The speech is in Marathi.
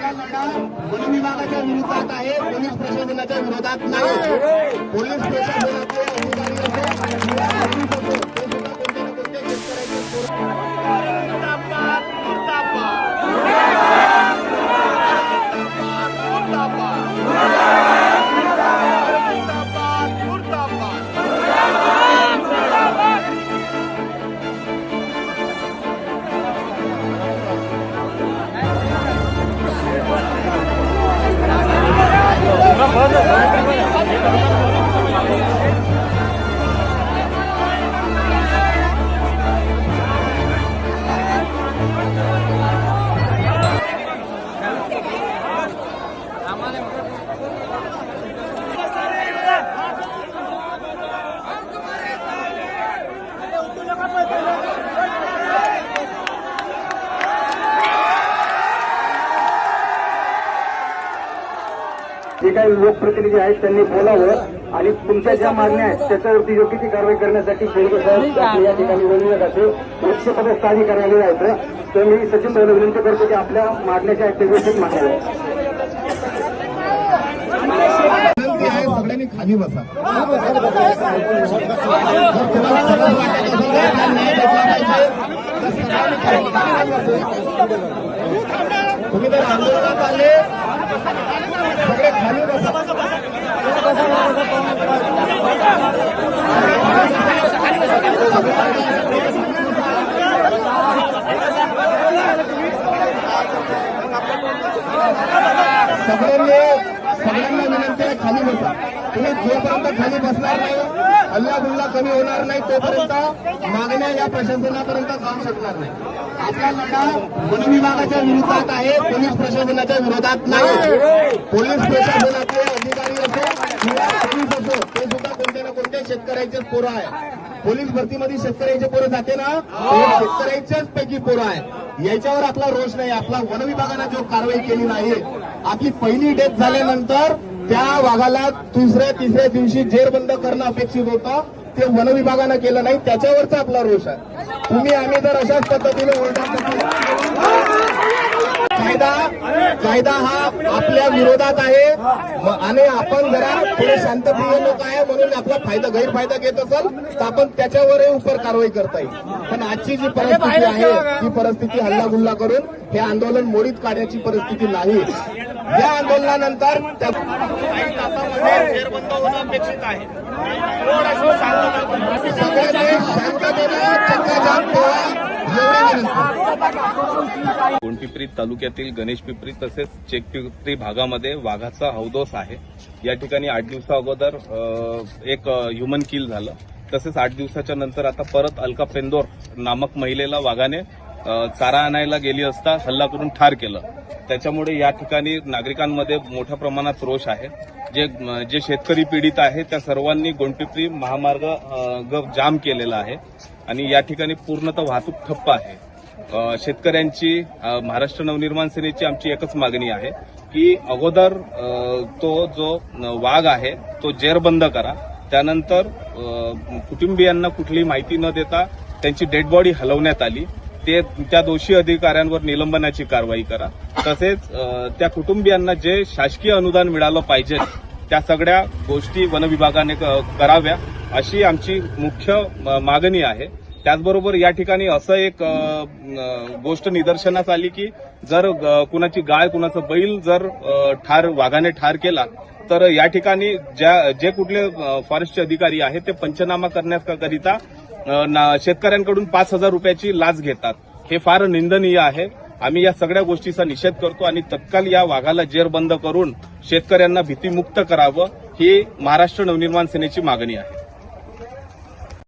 हा लढा वन विभागाच्या विरोधात आहे पोलीस प्रशासनाच्या विरोधात नाही. पोलीस प्रशासनाचे अधिकारी जे काही लोकप्रतिनिधी आहेत त्यांनी बोलावं आणि तुमच्या ज्या मागण्या आहेत त्याच्यावरती योग्य ती कारवाई करण्यासाठी शेळके साहेब या ठिकाणी वनविभागाचे लक्षपदस्थ अधिकारी आलेले आहेत. तर मी सचिन भाईला विनंती करतो की आपल्या मागण्याच्या आहेत ते व्यवस्थित मांडाव्या विनंती आहे सगळ्यांनी खाली बसा. खाली. तुम्ही जर आंदोलनात आले. Thank you. सगळ्यांना विनंती आहे खाली बसा. तुम्ही जोपर्यंत खाली बसणार नाही हल्ला गुल्ला कमी होणार नाही तोपर्यंत मागण्या या प्रशासनापर्यंत जाऊ शकणार नाही. आपला लढा वन विभागाच्या विरोधात आहे पोलीस प्रशासनाच्या विरोधात नाही. पोलीस प्रशासनाचे अधिकारी असो किंवा पोलीस असो ते सुद्धा कोणत्या ना कोणत्या शेतकऱ्यांचे पोरं आहे पोलीस भरतीमध्ये शेतकऱ्याचे पोरं जाते ना? ते शेतकऱ्याच्याच पैकी पोरं आहे. याच्यावर आपला रोष नाही. आपला वन विभागानं जो कारवाई केली नाही आपली पहिली डेथ झाल्यानंतर त्या वाघाला दुसऱ्या तिसऱ्या दिवशी जेरबंद करणं अपेक्षित होतं. ते वन विभागानं केलं नाही. त्याच्यावरचा आपला रोष आहे. तुम्ही आम्ही जर अशाच पद्धतीने ओरडा कायदा कायदा हा आपल्या विरोधात आहे. आणि आपण जरा थोडे शांतप्रिय लोक आहे म्हणून आपला फायदा गैरफायदा घेत असाल तर आपण त्याच्यावरही उपर कारवाई करता येईल. पण आजची जी परिस्थिती आहे ती परिस्थिती हल्लागुल्ला करून हे आंदोलन मोडीत काढण्याची परिस्थिती नाही. या आंदोलनानंतर जेरबंद होणं अपेक्षित आहे. सगळ्यांनी शांततेने चक्काजाम ठेवा एवढी विनंती पिंपरी तालुक्यातील गणेश पिंपरी तसेच चेकपिंपरी भागामध्ये वाघाचा हौदोस आहे. या ठिकाणी आठ दिवसा अगोदर एक ह्युमन किल झालं. तसेच आठ दिवसाच्या नंतर आता परत अलका पेंदोर नामक महिलेला वाघाने चारा आणायला गेली असता हल्ला करून ठार केलं. त्याच्यामुळे या ठिकाणी नागरिकांमध्ये मोठ्या प्रमाणात रोष आहे. जे जे शेतकरी पीडित आहे त्या सर्वांनी गोंडपिपरी महामार्ग ग जाम केलेला आहे. आणि या ठिकाणी पूर्णतः वाहतूक ठप्प आहे. शेतकऱ्यांची महाराष्ट्र नवनिर्माण सेनेची आमची एकच मागणी आहे की अगोदर तो जो वाघ आहे तो जेरबंद करा. त्यानंतर कुटुंबियांना कुठली माहिती न देता त्यांची डेड बॉडी हलवण्यात आली. ते त्या दोषी अधिकाऱ्यांवर निलंबनाची कारवाई करा. तसेच त्या कुटुंबियांना जे शासकीय अनुदान मिळालं पाहिजे त्या सगळ्या गोष्टी वनविभागाने क- कराव्या अशी आमची मुख्य म- मागणी आहे. त्याचबरोबर या ठिकाणी असं एक गोष्ट निदर्शनास आली की जर कुणाची गाय कुणाचं बैल जर ठार वाघाने ठार केला तर या ठिकाणी ज्या जे कुठले फॉरेस्टचे अधिकारी आहेत ते पंचनामा करण्याकरिता ना- शेतकऱ्यांकडून पाच हजार रुपयाची लाच घेतात. हे फार निंदनीय आहे. आम्ही या सगळ्या गोष्टीचा निषेध करतो आणि तत्काल या वाघाला जेरबंद करून शेतकऱ्यांना भीतीमुक्त करावं ही महाराष्ट्र नवनिर्माण सेनेची मागणी आहे.